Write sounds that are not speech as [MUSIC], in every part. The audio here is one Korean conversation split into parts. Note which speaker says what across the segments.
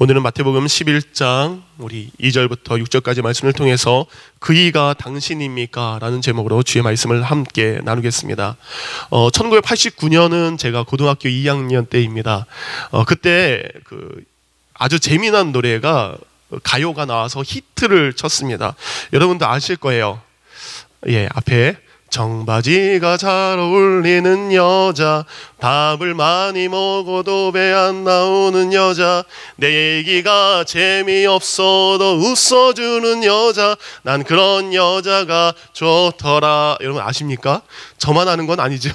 Speaker 1: 오늘은 마태복음 11장 우리 2절부터 6절까지 말씀을 통해서 그이가 당신입니까? 라는 제목으로 주의 말씀을 함께 나누겠습니다. 어, 1989년은 제가 고등학교 2학년 때입니다. 어, 그때 그 아주 재미난 노래가 가요가 나와서 히트를 쳤습니다. 여러분도 아실 거예요. 예, 앞에 청바지가 잘 어울리는 여자 밥을 많이 먹어도 배 안 나오는 여자 내 얘기가 재미없어도 웃어주는 여자 난 그런 여자가 좋더라 여러분 아십니까? 저만 아는 건 아니죠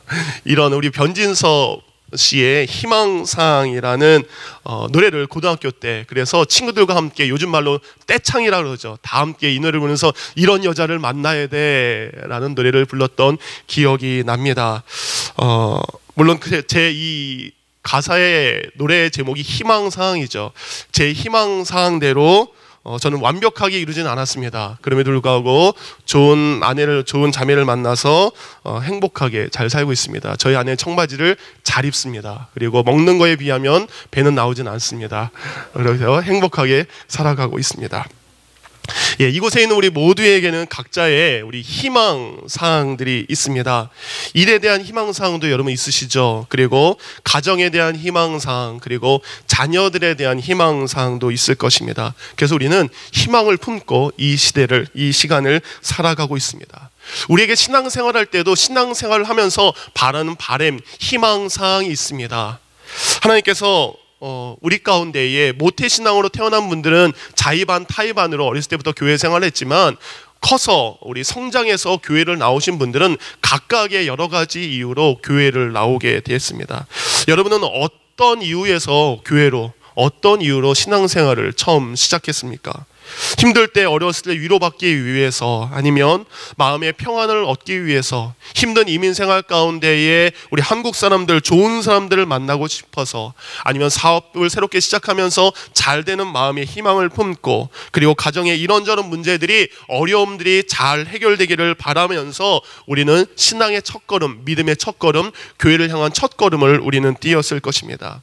Speaker 1: [LAUGHS] 이런 우리 변진섭 씨의 희망상이라는 어, 노래를 고등학교 때 그래서 친구들과 함께 요즘 말로 떼창이라 그러죠. 다 함께 이 노래를 부르면서 이런 여자를 만나야 돼라는 노래를 불렀던 기억이 납니다. 어, 물론 그 제이 가사의 노래 제목이 희망사항이죠. 제 희망사항대로 어, 저는 완벽하게 이루지는 않았습니다. 그럼에도 불구하고 좋은 아내를, 좋은 자매를 만나서 어, 행복하게 잘 살고 있습니다. 저희 아내 청바지를 잘 입습니다. 그리고 먹는 거에 비하면 배는 나오진 않습니다. 그래서 행복하게 살아가고 있습니다. 예, 이곳에 있는 우리 모두에게는 각자의 우리 희망 사항들이 있습니다. 일에 대한 희망 사항도 여러분 있으시죠? 그리고 가정에 대한 희망 사항, 그리고 자녀들에 대한 희망 사항도 있을 것입니다. 그래서 우리는 희망을 품고 이 시대를 이 시간을 살아가고 있습니다. 우리에게 신앙생활할 때도 신앙생활을 하면서 바라는 바램, 희망 사항이 있습니다. 하나님께서 어, 우리 가운데에 모태 신앙으로 태어난 분들은 자의반 타의반으로 어렸을 때부터 교회 생활을 했지만 커서 우리 성장해서 교회를 나오신 분들은 각각의 여러 가지 이유로 교회를 나오게 되었습니다. 여러분은 어떤 이유에서 교회로 어떤 이유로 신앙생활을 처음 시작했습니까? 힘들 때 어려웠을 때 위로받기 위해서 아니면 마음의 평안을 얻기 위해서 힘든 이민 생활 가운데에 우리 한국 사람들 좋은 사람들을 만나고 싶어서 아니면 사업을 새롭게 시작하면서 잘 되는 마음의 희망을 품고 그리고 가정의 이런저런 문제들이 어려움들이 잘 해결되기를 바라면서 우리는 신앙의 첫걸음, 믿음의 첫걸음, 교회를 향한 첫걸음을 우리는 띄었을 것입니다.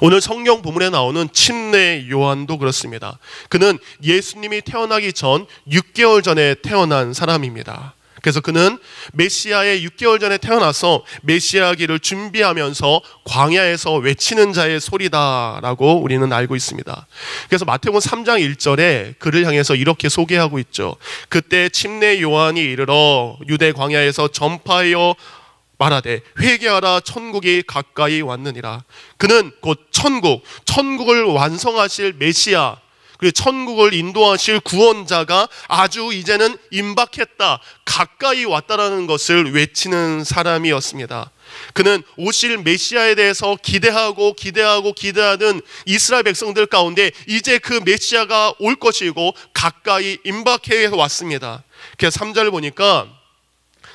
Speaker 1: 오늘 성경 본문에 나오는 침례 요한도 그렇습니다. 그는 예수님이 태어나기 전 6개월 전에 태어난 사람입니다. 그래서 그는 메시아의 6개월 전에 태어나서 메시아기를 준비하면서 광야에서 외치는 자의 소리다라고 우리는 알고 있습니다. 그래서 마태복음 3장 1절에 그를 향해서 이렇게 소개하고 있죠. 그때 침례 요한이 이르러 유대 광야에서 전파하여 말하되 회개하라 천국이 가까이 왔느니라. 그는 곧 천국, 천국을 완성하실 메시아, 그리고 천국을 인도하실 구원자가 아주 이제는 임박했다, 가까이 왔다라는 것을 외치는 사람이었습니다. 그는 오실 메시아에 대해서 기대하고 기대하고 기대하는 이스라엘 백성들 가운데 이제 그 메시아가 올 것이고 가까이 임박해 왔습니다. 그래서 3절 보니까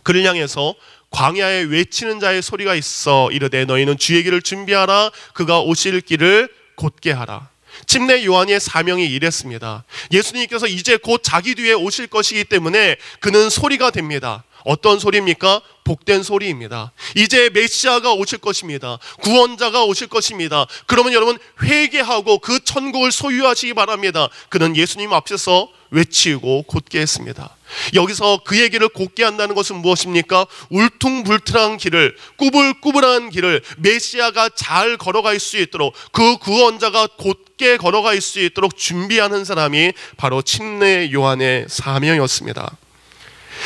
Speaker 1: 그를 향해서 광야에 외치는 자의 소리가 있어 이르되 너희는 주의 길을 준비하라 그가 오실 길을 곧게 하라. 침례 요한의 사명이 이랬습니다. 예수님께서 이제 곧 자기 뒤에 오실 것이기 때문에 그는 소리가 됩니다. 어떤 소리입니까? 복된 소리입니다. 이제 메시아가 오실 것입니다. 구원자가 오실 것입니다. 그러면 여러분 회개하고 그 천국을 소유하시기 바랍니다. 그는 예수님 앞에서 외치고 곧게 했습니다. 여기서 그 얘기를 곧게 한다는 것은 무엇입니까? 울퉁불퉁한 길을 꾸불꾸불한 길을 메시아가 잘 걸어갈 수 있도록 그 구원자가 곧게 걸어갈 수 있도록 준비하는 사람이 바로 침례 요한의 사명이었습니다.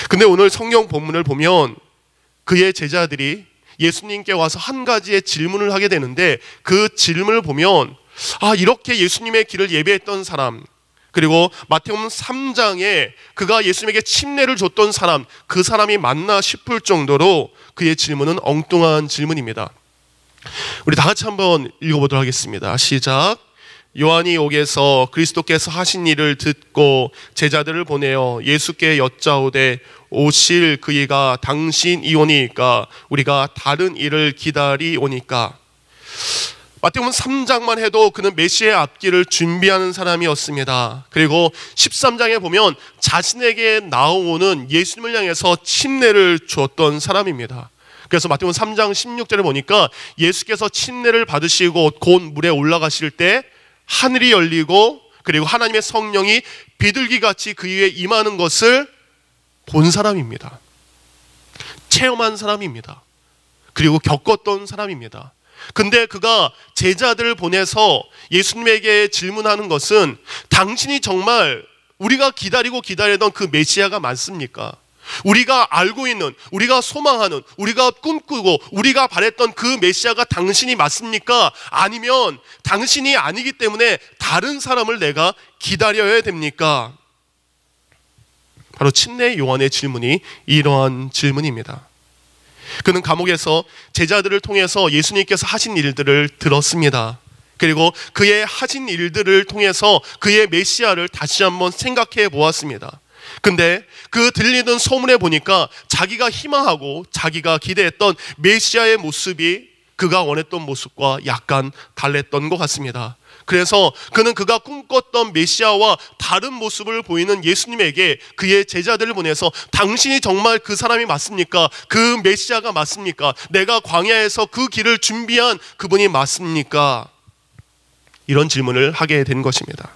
Speaker 1: 근데 오늘 성경 본문을 보면 그의 제자들이 예수님께 와서 한 가지의 질문을 하게 되는데 그 질문을 보면 아 이렇게 예수님의 길을 예배했던 사람 그리고 마태복음 3장에 그가 예수님에게 침례를 줬던 사람, 그 사람이 맞나 싶을 정도로 그의 질문은 엉뚱한 질문입니다. 우리 다 같이 한번 읽어보도록 하겠습니다. 시작. 요한이 옥에서 그리스도께서 하신 일을 듣고 제자들을 보내어 예수께 여짜오되 오실 그이가 당신이오니까 우리가 다른 일을 기다리오니까 마태복음 3장만 해도 그는 메시의 앞길을 준비하는 사람이었습니다. 그리고 13장에 보면 자신에게 나오는 예수님을 향해서 침례를 주었던 사람입니다. 그래서 마태복음 3장 16절에 보니까 예수께서 침례를 받으시고 곧 물에 올라가실 때 하늘이 열리고 그리고 하나님의 성령이 비둘기 같이 그 위에 임하는 것을 본 사람입니다. 체험한 사람입니다. 그리고 겪었던 사람입니다. 근데 그가 제자들을 보내서 예수님에게 질문하는 것은 당신이 정말 우리가 기다리고 기다리던 그 메시아가 맞습니까? 우리가 알고 있는, 우리가 소망하는, 우리가 꿈꾸고, 우리가 바랬던 그 메시아가 당신이 맞습니까? 아니면 당신이 아니기 때문에 다른 사람을 내가 기다려야 됩니까? 바로 침례 요한의 질문이 이러한 질문입니다. 그는 감옥에서 제자들을 통해서 예수님께서 하신 일들을 들었습니다. 그리고 그의 하신 일들을 통해서 그의 메시아를 다시 한번 생각해 보았습니다. 근데 그 들리는 소문에 보니까 자기가 희망하고 자기가 기대했던 메시아의 모습이 그가 원했던 모습과 약간 달랬던 것 같습니다. 그래서 그는 그가 꿈꿨던 메시아와 다른 모습을 보이는 예수님에게 그의 제자들을 보내서 당신이 정말 그 사람이 맞습니까? 그 메시아가 맞습니까? 내가 광야에서 그 길을 준비한 그분이 맞습니까? 이런 질문을 하게 된 것입니다.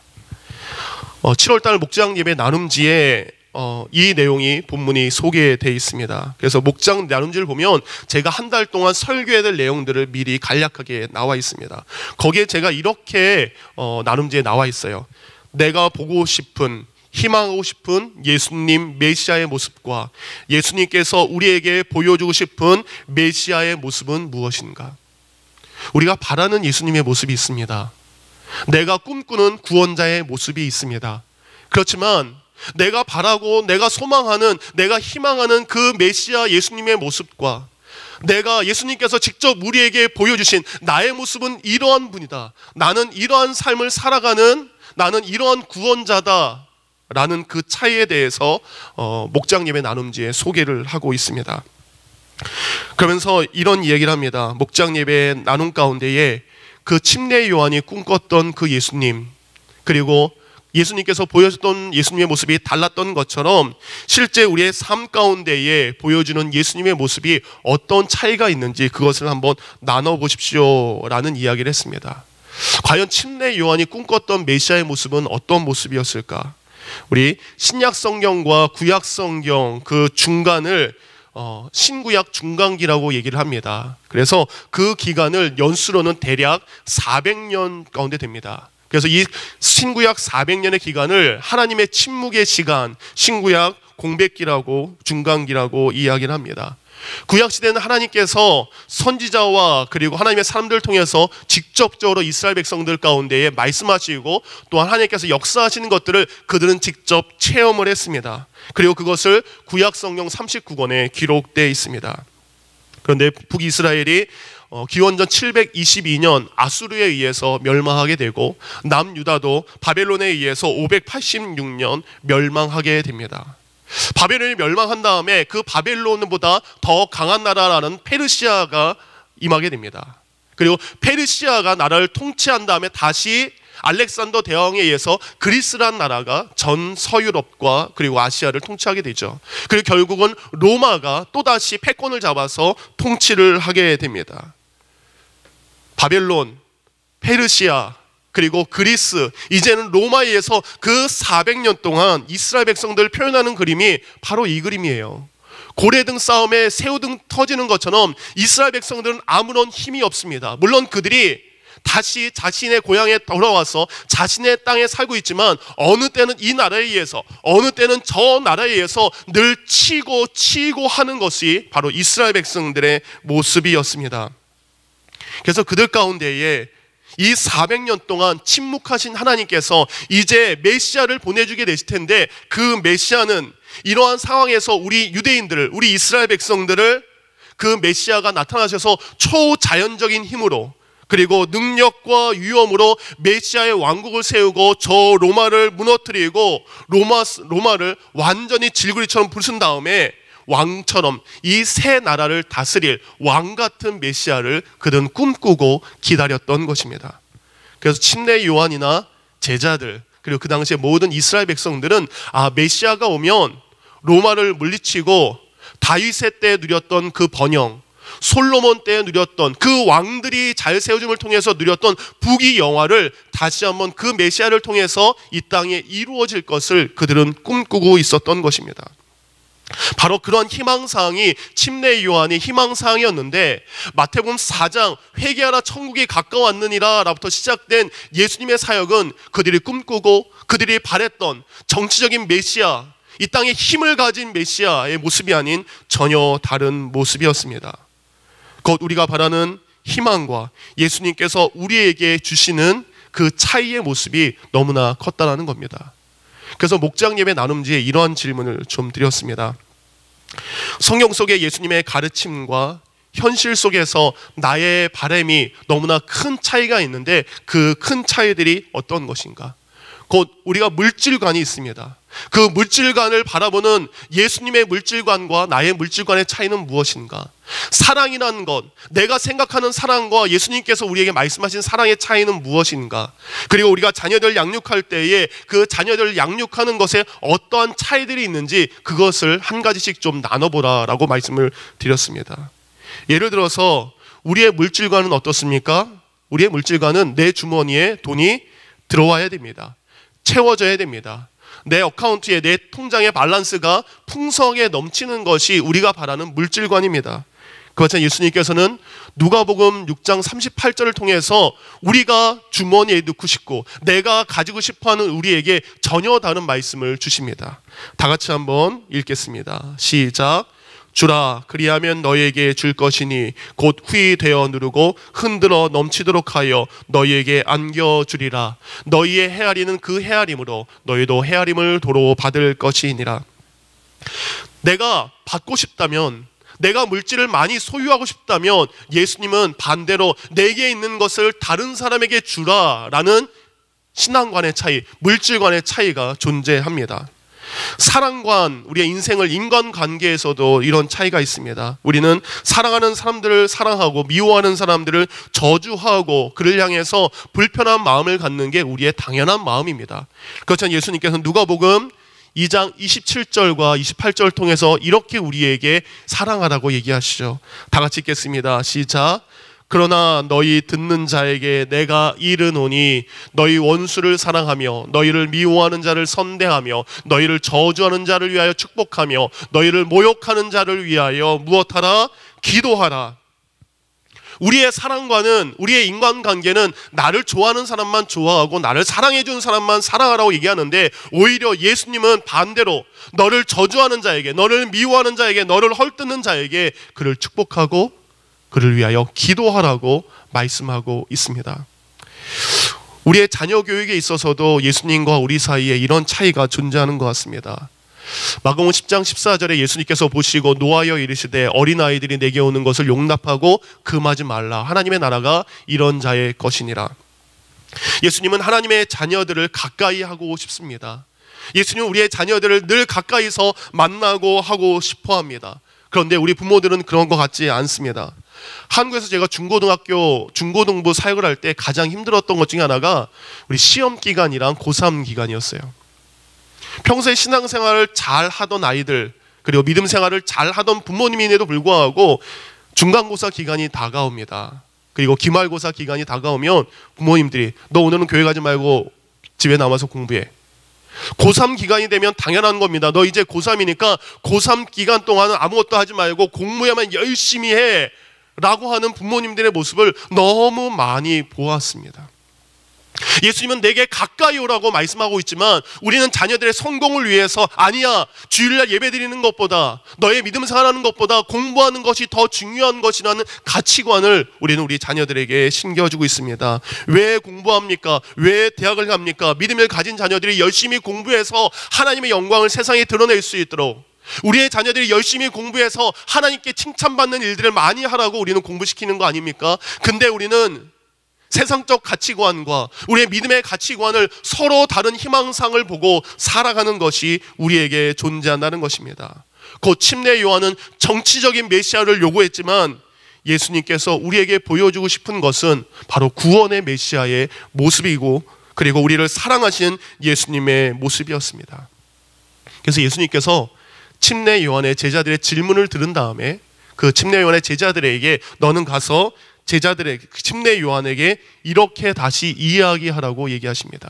Speaker 1: 어, 7월달 목장 예배 나눔지에 어, 이 내용이 본문이 소개되어 있습니다. 그래서 목장 나눔지를 보면 제가 한 달 동안 설교해야 될 내용들을 미리 간략하게 나와 있습니다. 거기에 제가 이렇게 어, 나눔지에 나와 있어요. 내가 보고 싶은 희망하고 싶은 예수님 메시아의 모습과 예수님께서 우리에게 보여주고 싶은 메시아의 모습은 무엇인가? 우리가 바라는 예수님의 모습이 있습니다. 내가 꿈꾸는 구원자의 모습이 있습니다. 그렇지만 내가 바라고 내가 소망하는 내가 희망하는 그 메시아 예수님의 모습과 내가 예수님께서 직접 우리에게 보여주신 나의 모습은 이러한 분이다. 나는 이러한 삶을 살아가는 나는 이러한 구원자다. 라는 그 차이에 대해서 어, 목장 예배 나눔지에 소개를 하고 있습니다. 그러면서 이런 이야기를 합니다. 목장 예배 나눔 가운데에 그 침례 요한이 꿈꿨던 그 예수님 그리고 예수님께서 보여줬던 예수님의 모습이 달랐던 것처럼 실제 우리의 삶 가운데에 보여주는 예수님의 모습이 어떤 차이가 있는지 그것을 한번 나눠보십시오라는 이야기를 했습니다. 과연 침례 요한이 꿈꿨던 메시아의 모습은 어떤 모습이었을까? 우리 신약 성경과 구약 성경 그 중간을 어, 신구약 중간기라고 얘기를 합니다. 그래서 그 기간을 연수로는 대략 400년 가운데 됩니다. 그래서 이 신구약 400년의 기간을 하나님의 침묵의 시간, 신구약 공백기라고 중간기라고 이야기를 합니다. 구약 시대는 하나님께서 선지자와 그리고 하나님의 사람들 통해서 직접적으로 이스라엘 백성들 가운데에 말씀하시고 또한 하나님께서 역사하시는 것들을 그들은 직접 체험을 했습니다. 그리고 그것을 구약 성경 39권에 기록되어 있습니다. 그런데 북이스라엘이 어, 기원전 722년 아수르에 의해서 멸망하게 되고 남유다도 바벨론에 의해서 586년 멸망하게 됩니다. 바벨론이 멸망한 다음에 그 바벨론보다 더 강한 나라라는 페르시아가 임하게 됩니다. 그리고 페르시아가 나라를 통치한 다음에 다시 알렉산더 대왕에 의해서 그리스란 나라가 전 서유럽과 그리고 아시아를 통치하게 되죠. 그리고 결국은 로마가 또다시 패권을 잡아서 통치를 하게 됩니다. 바벨론, 페르시아, 그리고 그리스, 이제는 로마에서 그 400년 동안 이스라엘 백성들을 표현하는 그림이 바로 이 그림이에요. 고래등 싸움에 새우등 터지는 것처럼 이스라엘 백성들은 아무런 힘이 없습니다. 물론 그들이 다시 자신의 고향에 돌아와서 자신의 땅에 살고 있지만 어느 때는 이 나라에 의해서 어느 때는 저 나라에 의해서 늘 치고 치고 하는 것이 바로 이스라엘 백성들의 모습이었습니다. 그래서 그들 가운데에 이 400년 동안 침묵하신 하나님께서 이제 메시아를 보내주게 되실 텐데 그 메시아는 이러한 상황에서 우리 유대인들을, 우리 이스라엘 백성들을 그 메시아가 나타나셔서 초자연적인 힘으로 그리고 능력과 위엄으로 메시아의 왕국을 세우고 저 로마를 무너뜨리고 로마, 로마를 완전히 질구리처럼 부순 다음에 왕처럼 이 새 나라를 다스릴 왕 같은 메시아를 그들은 꿈꾸고 기다렸던 것입니다. 그래서 침례 요한이나 제자들 그리고 그 당시에 모든 이스라엘 백성들은 아 메시아가 오면 로마를 물리치고 다윗의 때 누렸던 그 번영 솔로몬 때 누렸던 그 왕들이 잘 세워짐을 통해서 누렸던 부귀 영화를 다시 한번 그 메시아를 통해서 이 땅에 이루어질 것을 그들은 꿈꾸고 있었던 것입니다. 바로 그런 희망사항이 침례 요한의 희망사항이었는데 마태복음 4장 회개하라 천국이 가까웠느니라 라부터 시작된 예수님의 사역은 그들이 꿈꾸고 그들이 바랬던 정치적인 메시아 이 땅에 힘을 가진 메시아의 모습이 아닌 전혀 다른 모습이었습니다. 곧 우리가 바라는 희망과 예수님께서 우리에게 주시는 그 차이의 모습이 너무나 컸다라는 겁니다. 그래서 목장 예배 나눔지에 이러한 질문을 좀 드렸습니다. 성경 속의 예수님의 가르침과 현실 속에서 나의 바램이 너무나 큰 차이가 있는데 그 큰 차이들이 어떤 것인가? 곧 우리가 물질관이 있습니다. 그 물질관을 바라보는 예수님의 물질관과 나의 물질관의 차이는 무엇인가? 사랑이라는 것, 내가 생각하는 사랑과 예수님께서 우리에게 말씀하신 사랑의 차이는 무엇인가? 그리고 우리가 자녀들 양육할 때에 그 자녀들 양육하는 것에 어떠한 차이들이 있는지 그것을 한 가지씩 좀 나눠보라라고 말씀을 드렸습니다. 예를 들어서 우리의 물질관은 어떻습니까? 우리의 물질관은 내 주머니에 돈이 들어와야 됩니다. 채워져야 됩니다. 내 어카운트에 내 통장의 밸런스가 풍성하게 넘치는 것이 우리가 바라는 물질관입니다. 그렇지만 예수님께서는 누가복음 6장 38절을 통해서 우리가 주머니에 넣고 싶고 내가 가지고 싶어하는 우리에게 전혀 다른 말씀을 주십니다. 다 같이 한번 읽겠습니다. 시작. 주라 그리하면 너희에게 줄 것이니 곧 후이 되어 누르고 흔들어 넘치도록 하여 너희에게 안겨 주리라 너희의 헤아리는 그 헤아림으로 너희도 헤아림을 도로 받을 것이니라 내가 받고 싶다면 내가 물질을 많이 소유하고 싶다면 예수님은 반대로 내게 있는 것을 다른 사람에게 주라라는 신앙관의 차이, 물질관의 차이가 존재합니다. 사랑관, 우리의 인생을 인간 관계에서도 이런 차이가 있습니다. 우리는 사랑하는 사람들을 사랑하고 미워하는 사람들을 저주하고 그를 향해서 불편한 마음을 갖는 게 우리의 당연한 마음입니다. 그렇지만 예수님께서 누가복음 2장 27절과 28절 통해서 이렇게 우리에게 사랑하라고 얘기하시죠. 다 같이 읽겠습니다. 시작. 그러나 너희 듣는 자에게 내가 이르노니 너희 원수를 사랑하며 너희를 미워하는 자를 선대하며 너희를 저주하는 자를 위하여 축복하며 너희를 모욕하는 자를 위하여 무엇하라? 기도하라. 우리의 사랑과는 우리의 인간관계는 나를 좋아하는 사람만 좋아하고 나를 사랑해 주는 사람만 사랑하라고 얘기하는데 오히려 예수님은 반대로 너를 저주하는 자에게 너를 미워하는 자에게 너를 헐뜯는 자에게 그를 축복하고 그를 위하여 기도하라고 말씀하고 있습니다. 우리의 자녀 교육에 있어서도 예수님과 우리 사이에 이런 차이가 존재하는 것 같습니다. 마가복음 10장 14절에 예수님께서 보시고 노하여 이르시되 어린 아이들이 내게 오는 것을 용납하고 금하지 말라. 하나님의 나라가 이런 자의 것이니라. 예수님은 하나님의 자녀들을 가까이 하고 싶습니다. 예수님은 우리의 자녀들을 늘 가까이서 만나고 하고 싶어 합니다. 그런데 우리 부모들은 그런 것 같지 않습니다. 한국에서 제가 중고등학교 중고등부 사역을 할 때 가장 힘들었던 것 중에 하나가 우리 시험 기간이랑 고3 기간이었어요. 평소에 신앙생활을 잘 하던 아이들 그리고 믿음 생활을 잘 하던 부모님인데도 불구하고 중간고사 기간이 다가옵니다. 그리고 기말고사 기간이 다가오면 부모님들이 너 오늘은 교회 가지 말고 집에 남아서 공부해. 고3 기간이 되면 당연한 겁니다. 너 이제 고3이니까 고3 기간 동안은 아무것도 하지 말고 공부에만 열심히 해. 라고 하는 부모님들의 모습을 너무 많이 보았습니다. 예수님은 내게 가까이 오라고 말씀하고 있지만 우리는 자녀들의 성공을 위해서 아니야 주일날 예배 드리는 것보다 너의 믿음 생활하는 것보다 공부하는 것이 더 중요한 것이라는 가치관을 우리는 우리 자녀들에게 심겨주고 있습니다. 왜 공부합니까? 왜 대학을 갑니까? 믿음을 가진 자녀들이 열심히 공부해서 하나님의 영광을 세상에 드러낼 수 있도록 우리의 자녀들이 열심히 공부해서 하나님께 칭찬받는 일들을 많이 하라고 우리는 공부시키는 거 아닙니까? 근데 우리는 세상적 가치관과 우리의 믿음의 가치관을 서로 다른 희망상을 보고 살아가는 것이 우리에게 존재한다는 것입니다. 곧 침례 요한은 정치적인 메시아를 요구했지만 예수님께서 우리에게 보여주고 싶은 것은 바로 구원의 메시아의 모습이고 그리고 우리를 사랑하신 예수님의 모습이었습니다. 그래서 예수님께서 침례 요한의 제자들의 질문을 들은 다음에 그 침례 요한의 제자들에게 너는 가서 제자들의 침례 요한에게 이렇게 다시 이야기하라고 얘기하십니다.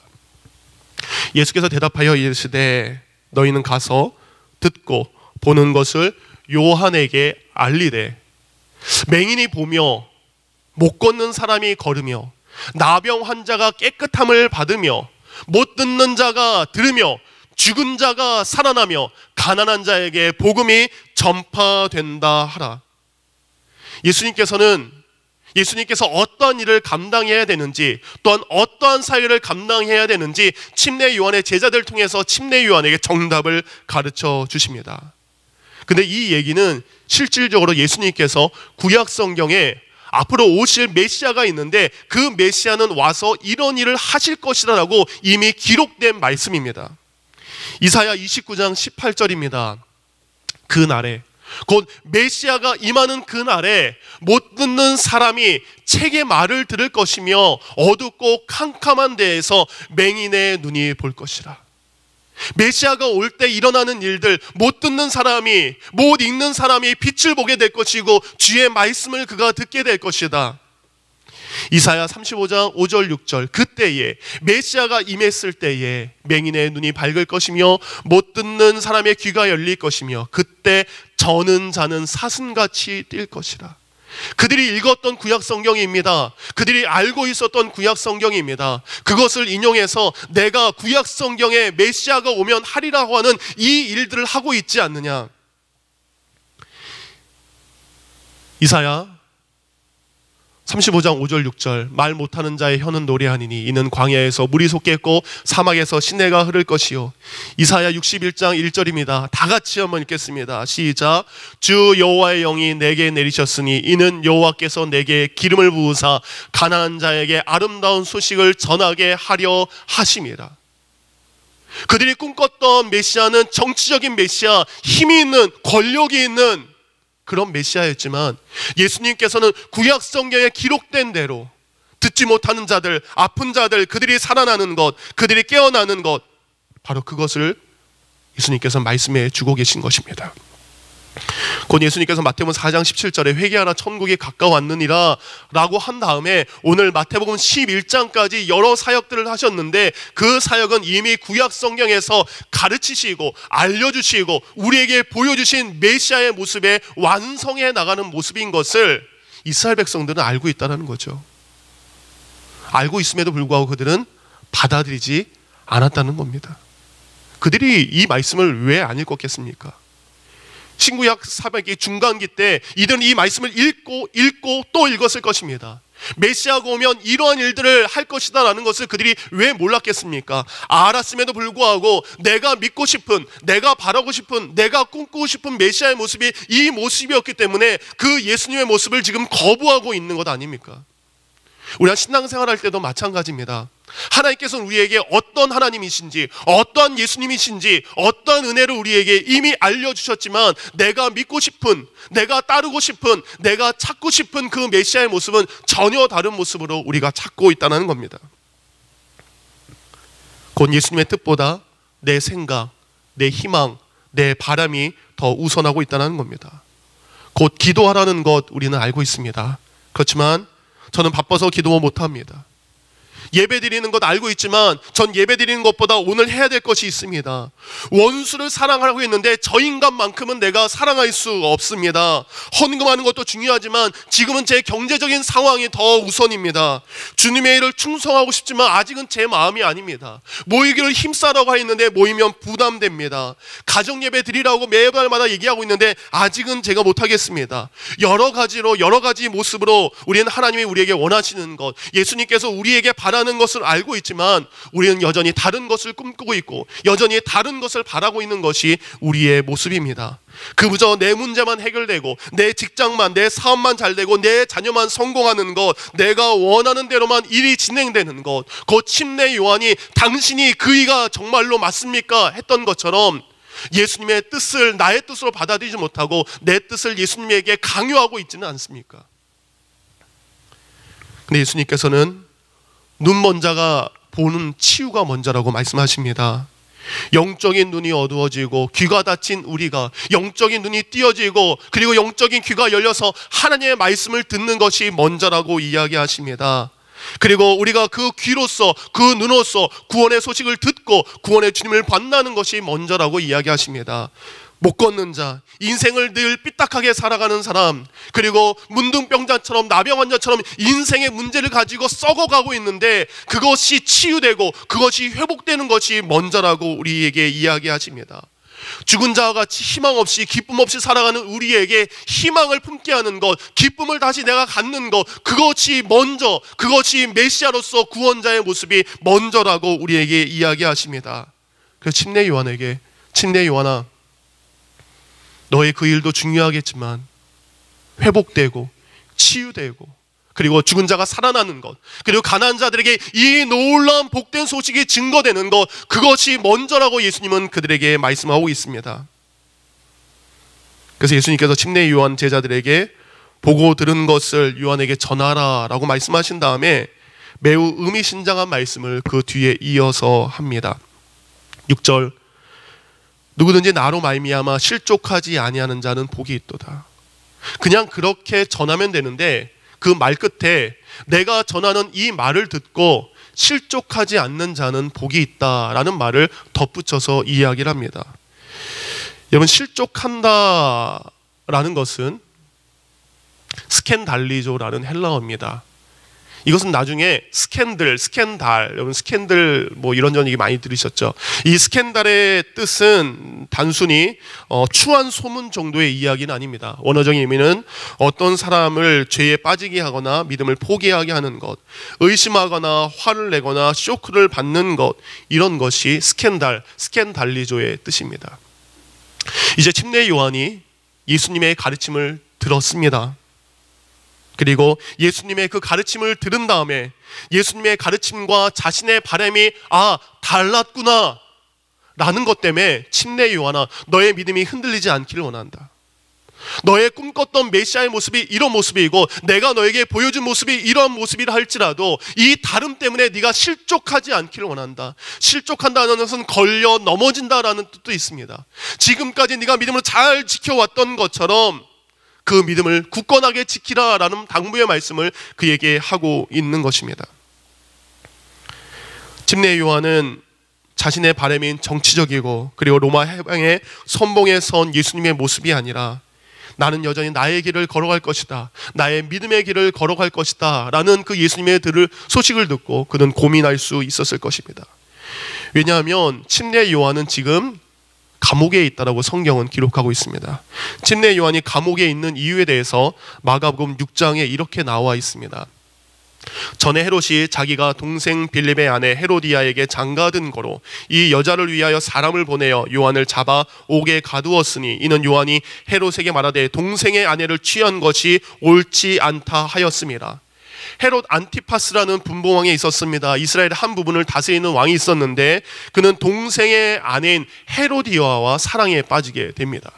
Speaker 1: 예수께서 대답하여 이르시되 너희는 가서 듣고 보는 것을 요한에게 알리되 맹인이 보며 못 걷는 사람이 걸으며 나병 환자가 깨끗함을 받으며 못 듣는 자가 들으며 죽은 자가 살아나며 가난한 자에게 복음이 전파된다 하라. 예수님께서는 예수님께서 어떤 일을 감당해야 되는지 또한 어떠한 사회를 감당해야 되는지 침례 요한의 제자들 통해서 침례 요한에게 정답을 가르쳐 주십니다. 근데 이 얘기는 실질적으로 예수님께서 구약 성경에 앞으로 오실 메시아가 있는데 그 메시아는 와서 이런 일을 하실 것이다라고 이미 기록된 말씀입니다. 이사야 29장 18절입니다. 그 날에 곧 메시아가 임하는 그 날에 못 듣는 사람이 책의 말을 들을 것이며 어둡고 캄캄한 데에서 맹인의 눈이 볼 것이라. 메시아가 올 때 일어나는 일들 못 듣는 사람이 못 읽는 사람이 빛을 보게 될 것이고 주의 말씀을 그가 듣게 될 것이다. 이사야 35장 5절 6절 그때에 메시아가 임했을 때에 맹인의 눈이 밝을 것이며 못 듣는 사람의 귀가 열릴 것이며 그때 저는 자는 사슴같이 뛸 것이라. 그들이 읽었던 구약 성경입니다. 그들이 알고 있었던 구약 성경입니다. 그것을 인용해서 내가 구약 성경에 메시아가 오면 하리라고 하는 이 일들을 하고 있지 않느냐. 이사야 35장 5절 6절 말 못하는 자의 혀는 노래하니니 이는 광야에서 물이 솟겠고 사막에서 시내가 흐를 것이요. 이사야 61장 1절입니다. 다 같이 한번 읽겠습니다. 시작. 주 여호와의 영이 내게 내리셨으니 이는 여호와께서 내게 기름을 부으사 가난한 자에게 아름다운 소식을 전하게 하려 하심이라. 그들이 꿈꿨던 메시아는 정치적인 메시아 힘이 있는 권력이 있는 그런 메시아였지만 예수님께서는 구약 성경에 기록된 대로 듣지 못하는 자들, 아픈 자들, 그들이 살아나는 것, 그들이 깨어나는 것, 바로 그것을 예수님께서 말씀해 주고 계신 것입니다. 곧 예수님께서 마태복음 4장 17절에 회개하라 천국이 가까웠느니라 라고 한 다음에 오늘 마태복음 11장까지 여러 사역들을 하셨는데 그 사역은 이미 구약 성경에서 가르치시고 알려주시고 우리에게 보여주신 메시아의 모습에 완성해 나가는 모습인 것을 이스라엘 백성들은 알고 있다는 거죠. 알고 있음에도 불구하고 그들은 받아들이지 않았다는 겁니다. 그들이 이 말씀을 왜 안 읽었겠습니까? 신구약 사백기 중간기 때 이들은 이 말씀을 읽고 읽고 또 읽었을 것입니다. 메시아가 오면 이러한 일들을 할 것이다라는 것을 그들이 왜 몰랐겠습니까? 알았음에도 불구하고 내가 믿고 싶은, 내가 바라고 싶은, 내가 꿈꾸고 싶은 메시아의 모습이 이 모습이었기 때문에 그 예수님의 모습을 지금 거부하고 있는 것 아닙니까? 우리가 신앙생활 할 때도 마찬가지입니다. 하나님께서는 우리에게 어떤 하나님이신지, 어떠한 예수님이신지, 어떠한 은혜를 우리에게 이미 알려주셨지만, 내가 믿고 싶은, 내가 따르고 싶은, 내가 찾고 싶은 그 메시아의 모습은 전혀 다른 모습으로 우리가 찾고 있다는 겁니다. 곧 예수님의 뜻보다 내 생각, 내 희망, 내 바람이 더 우선하고 있다는 겁니다. 곧 기도하라는 것 우리는 알고 있습니다. 그렇지만 저는 바빠서 기도 못합니다. 예배 드리는 것 알고 있지만 전 예배 드리는 것보다 오늘 해야 될 것이 있습니다. 원수를 사랑하고 있는데 저 인간만큼은 내가 사랑할 수 없습니다. 헌금하는 것도 중요하지만 지금은 제 경제적인 상황이 더 우선입니다. 주님의 일을 충성하고 싶지만 아직은 제 마음이 아닙니다. 모이기를 힘싸라고 했는데 모이면 부담됩니다. 가정 예배 드리라고 매달마다 얘기하고 있는데 아직은 제가 못하겠습니다. 여러 가지로 여러 가지 모습으로 우리는 하나님이 우리에게 원하시는 것, 예수님께서 우리에게 바라 원하는 것을 알고 있지만 우리는 여전히 다른 것을 꿈꾸고 있고 여전히 다른 것을 바라고 있는 것이 우리의 모습입니다. 그저 내 문제만 해결되고 내 직장만 내 사업만 잘 되고 내 자녀만 성공하는 것 내가 원하는 대로만 일이 진행되는 것 그 침례 요한이 당신이 그이가 정말로 맞습니까 했던 것처럼 예수님의 뜻을 나의 뜻으로 받아들이지 못하고 내 뜻을 예수님에게 강요하고 있지는 않습니까? 근데 예수님께서는 눈 먼 자가 보는 치유가 먼저라고 말씀하십니다. 영적인 눈이 어두워지고 귀가 닫힌 우리가 영적인 눈이 띄어지고 그리고 영적인 귀가 열려서 하나님의 말씀을 듣는 것이 먼저라고 이야기하십니다. 그리고 우리가 그 귀로서 그 눈으로서 구원의 소식을 듣고 구원의 주님을 만나는 것이 먼저라고 이야기하십니다. 못 걷는 자, 인생을 늘 삐딱하게 살아가는 사람, 그리고 문둥병자처럼 나병 환자처럼 인생의 문제를 가지고 썩어가고 있는데 그것이 치유되고 그것이 회복되는 것이 먼저라고 우리에게 이야기하십니다. 죽은 자와 같이 희망 없이 기쁨 없이 살아가는 우리에게 희망을 품게 하는 것, 기쁨을 다시 내가 갖는 것, 그것이 먼저, 그것이 메시아로서 구원자의 모습이 먼저라고 우리에게 이야기하십니다. 그래서 침례 요한에게 침례 요한아 너의 그 일도 중요하겠지만 회복되고 치유되고 그리고 죽은 자가 살아나는 것 그리고 가난한 자들에게 이 놀라운 복된 소식이 증거되는 것 그것이 먼저라고 예수님은 그들에게 말씀하고 있습니다. 그래서 예수님께서 침례 요한 제자들에게 보고 들은 것을 요한에게 전하라라고 말씀하신 다음에 매우 의미심장한 말씀을 그 뒤에 이어서 합니다. 6절 누구든지 나로 말미암아 실족하지 아니하는 자는 복이 있도다. 그냥 그렇게 전하면 되는데 그 말 끝에 내가 전하는 이 말을 듣고 실족하지 않는 자는 복이 있다라는 말을 덧붙여서 이야기를 합니다. 여러분 실족한다라는 것은 스캔달리조라는 헬라어입니다. 이것은 나중에 스캔들, 스캔달, 여러분 스캔들 뭐 이런저런 얘기 많이 들으셨죠. 이 스캔달의 뜻은 단순히 어, 추한 소문 정도의 이야기는 아닙니다. 원어적인 의미는 어떤 사람을 죄에 빠지게 하거나 믿음을 포기하게 하는 것, 의심하거나 화를 내거나 쇼크를 받는 것 이런 것이 스캔달, 스캔달리조의 뜻입니다. 이제 침례 요한이 예수님의 가르침을 들었습니다. 그리고 예수님의 그 가르침을 들은 다음에 예수님의 가르침과 자신의 바람이 아 달랐구나 라는 것 때문에 침례 요한아 너의 믿음이 흔들리지 않기를 원한다. 너의 꿈꿨던 메시아의 모습이 이런 모습이고 내가 너에게 보여준 모습이 이런 모습이라 할지라도 이 다름 때문에 네가 실족하지 않기를 원한다. 실족한다는 것은 걸려 넘어진다라는 뜻도 있습니다. 지금까지 네가 믿음으로 잘 지켜왔던 것처럼 그 믿음을 굳건하게 지키라라는 당부의 말씀을 그에게 하고 있는 것입니다. 침례 요한은 자신의 바램인 정치적이고 그리고 로마 해방의 선봉에 선 예수님의 모습이 아니라 나는 여전히 나의 길을 걸어갈 것이다. 나의 믿음의 길을 걸어갈 것이다. 라는 그 예수님의 들을 소식을 듣고 그는 고민할 수 있었을 것입니다. 왜냐하면 침례 요한은 지금 감옥에 있다라고 성경은 기록하고 있습니다. 침례 요한이 감옥에 있는 이유에 대해서 마가복음 6장에 이렇게 나와 있습니다. 전에 헤롯이 자기가 동생 빌립의 아내 헤로디아에게 장가든 거로 이 여자를 위하여 사람을 보내어 요한을 잡아 옥에 가두었으니 이는 요한이 헤롯에게 말하되 동생의 아내를 취한 것이 옳지 않다 하였습니다. 헤롯 안티파스라는 분봉왕이 있었습니다. 이스라엘 한 부분을 다스리는 왕이 있었는데 그는 동생의 아내인 헤로디아와 사랑에 빠지게 됩니다.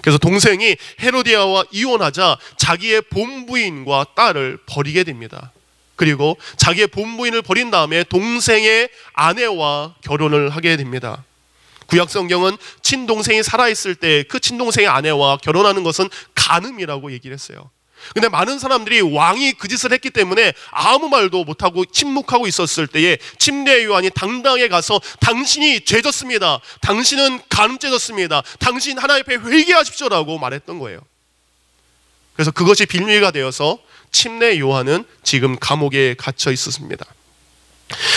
Speaker 1: 그래서 동생이 헤로디아와 이혼하자 자기의 본부인과 딸을 버리게 됩니다. 그리고 자기의 본부인을 버린 다음에 동생의 아내와 결혼을 하게 됩니다. 구약 성경은 친동생이 살아있을 때 그 친동생의 아내와 결혼하는 것은 간음이라고 얘기를 했어요. 근데 많은 사람들이 왕이 그 짓을 했기 때문에 아무 말도 못하고 침묵하고 있었을 때에 침례 요한이 당당에 가서 당신이 죄졌습니다. 당신은 간음죄졌습니다. 당신 하나님 앞에 회개하십시오라고 말했던 거예요. 그래서 그것이 빌미가 되어서 침례 요한은 지금 감옥에 갇혀 있었습니다.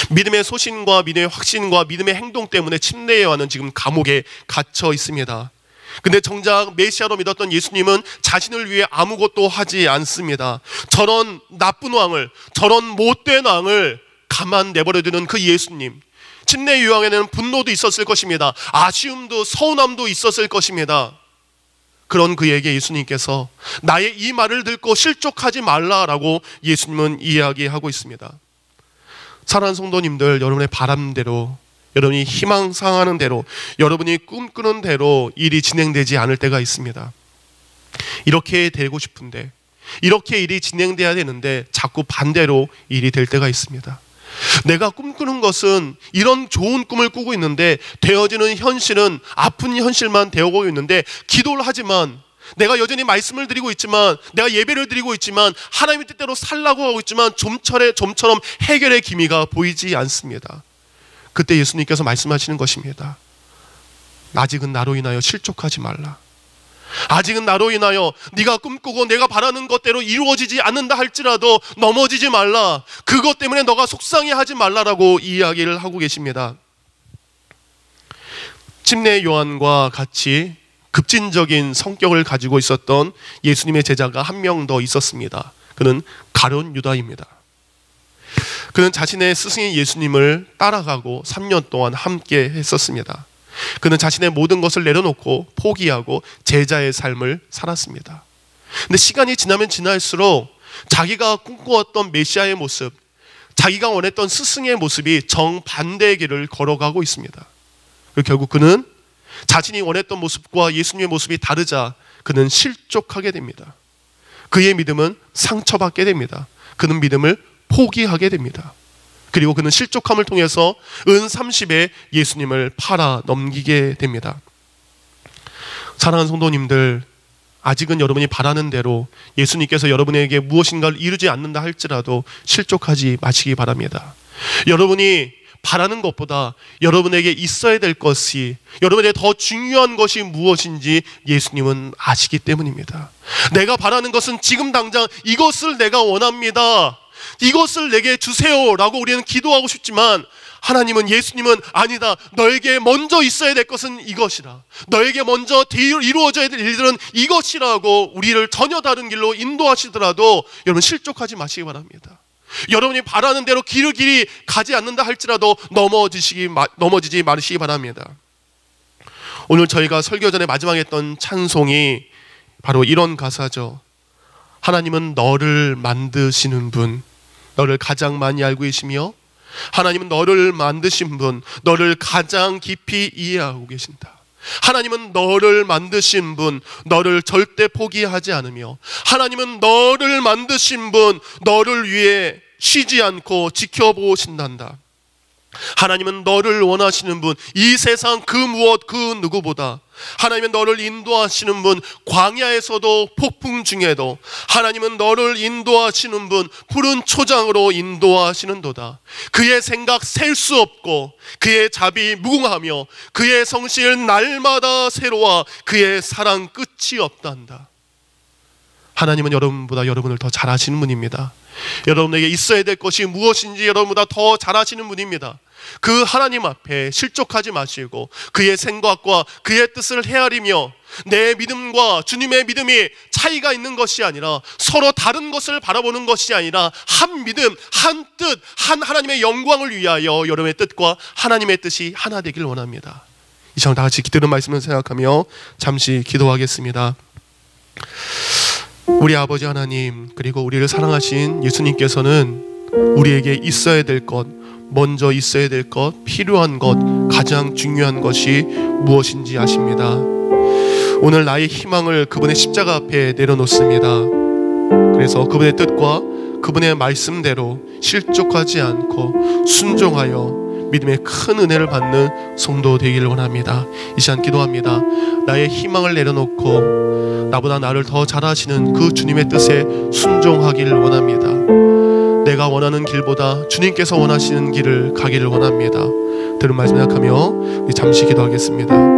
Speaker 1: 믿음의 소신과 믿음의 확신과 믿음의 행동 때문에 침례 요한은 지금 감옥에 갇혀 있습니다. 근데 정작 메시아로 믿었던 예수님은 자신을 위해 아무것도 하지 않습니다. 저런 나쁜 왕을, 저런 못된 왕을 가만 내버려두는 그 예수님. 침례 유황에는 분노도 있었을 것입니다. 아쉬움도 서운함도 있었을 것입니다. 그런 그에게 예수님께서 나의 이 말을 듣고 실족하지 말라라고 예수님은 이야기하고 있습니다. 사랑하는 성도님들, 여러분의 바람대로 여러분이 희망상하는 대로 여러분이 꿈꾸는 대로 일이 진행되지 않을 때가 있습니다. 이렇게 되고 싶은데 이렇게 일이 진행돼야 되는데 자꾸 반대로 일이 될 때가 있습니다. 내가 꿈꾸는 것은 이런 좋은 꿈을 꾸고 있는데 되어지는 현실은 아픈 현실만 되어오고 있는데 기도를 하지만 내가 여전히 말씀을 드리고 있지만 내가 예배를 드리고 있지만 하나님의 뜻대로 살라고 하고 있지만 좀처럼 해결의 기미가 보이지 않습니다. 그때 예수님께서 말씀하시는 것입니다. 아직은 나로 인하여 실족하지 말라. 아직은 나로 인하여 네가 꿈꾸고 내가 바라는 것대로 이루어지지 않는다 할지라도 넘어지지 말라. 그것 때문에 너가 속상해하지 말라라고 이야기를 하고 계십니다. 침례 요한과 같이 급진적인 성격을 가지고 있었던 예수님의 제자가 한 명 더 있었습니다. 그는 가론 유다입니다. 그는 자신의 스승인 예수님을 따라가고 3년 동안 함께 했었습니다. 그는 자신의 모든 것을 내려놓고 포기하고 제자의 삶을 살았습니다. 근데 시간이 지나면 지날수록 자기가 꿈꾸었던 메시아의 모습, 자기가 원했던 스승의 모습이 정반대의 길을 걸어가고 있습니다. 결국 그는 자신이 원했던 모습과 예수님의 모습이 다르자 그는 실족하게 됩니다. 그의 믿음은 상처받게 됩니다. 그는 믿음을 포기하게 됩니다. 그리고 그는 실족함을 통해서 은 30에 예수님을 팔아 넘기게 됩니다. 사랑하는 성도님들, 아직은 여러분이 바라는 대로 예수님께서 여러분에게 무엇인가를 이루지 않는다 할지라도 실족하지 마시기 바랍니다. 여러분이 바라는 것보다 여러분에게 있어야 될 것이 여러분에게 더 중요한 것이 무엇인지 예수님은 아시기 때문입니다. 내가 바라는 것은 지금 당장 이것을 내가 원합니다. 이것을 내게 주세요라고 우리는 기도하고 싶지만 하나님은 예수님은 아니다. 너에게 먼저 있어야 될 것은 이것이라. 너에게 먼저 이루어져야 될 일들은 이것이라고 우리를 전혀 다른 길로 인도하시더라도 여러분 실족하지 마시기 바랍니다. 여러분이 바라는 대로 길을 길이 가지 않는다 할지라도 넘어지시기 넘어지지 마시기 바랍니다. 오늘 저희가 설교 전에 마지막에 했던 찬송이 바로 이런 가사죠. 하나님은 너를 만드시는 분, 너를 가장 많이 알고 계시며 하나님은 너를 만드신 분, 너를 가장 깊이 이해하고 계신다. 하나님은 너를 만드신 분, 너를 절대 포기하지 않으며 하나님은 너를 만드신 분, 너를 위해 쉬지 않고 지켜보신단다. 하나님은 너를 원하시는 분, 이 세상 그 무엇 그 누구보다 하나님은 너를 인도하시는 분, 광야에서도 폭풍 중에도 하나님은 너를 인도하시는 분, 푸른 초장으로 인도하시는도다. 그의 생각 셀 수 없고 그의 자비 무궁하며 그의 성실 날마다 새로워 그의 사랑 끝이 없단다. 하나님은 여러분보다 여러분을 더 잘하시는 분입니다. 여러분에게 있어야 될 것이 무엇인지 여러분보다 더 잘하시는 분입니다. 그 하나님 앞에 실족하지 마시고 그의 생각과 그의 뜻을 헤아리며 내 믿음과 주님의 믿음이 차이가 있는 것이 아니라 서로 다른 것을 바라보는 것이 아니라 한 믿음, 한 뜻, 한 하나님의 영광을 위하여 여러분의 뜻과 하나님의 뜻이 하나 되길 원합니다. 이 시간 다 같이 기도는 말씀을 생각하며 잠시 기도하겠습니다. 우리 아버지 하나님 그리고 우리를 사랑하신 예수님께서는 우리에게 있어야 될 것, 먼저 있어야 될 것, 필요한 것, 가장 중요한 것이 무엇인지 아십니다. 오늘 나의 희망을 그분의 십자가 앞에 내려놓습니다. 그래서 그분의 뜻과 그분의 말씀대로 실족하지 않고 순종하여 믿음의 큰 은혜를 받는 성도 되기를 원합니다. 이 시간 기도합니다. 나의 희망을 내려놓고 나보다 나를 더 잘하시는 그 주님의 뜻에 순종하기를 원합니다. 내가 원하는 길보다 주님께서 원하시는 길을 가기를 원합니다. 들은 말씀 생각하며 잠시 기도하겠습니다.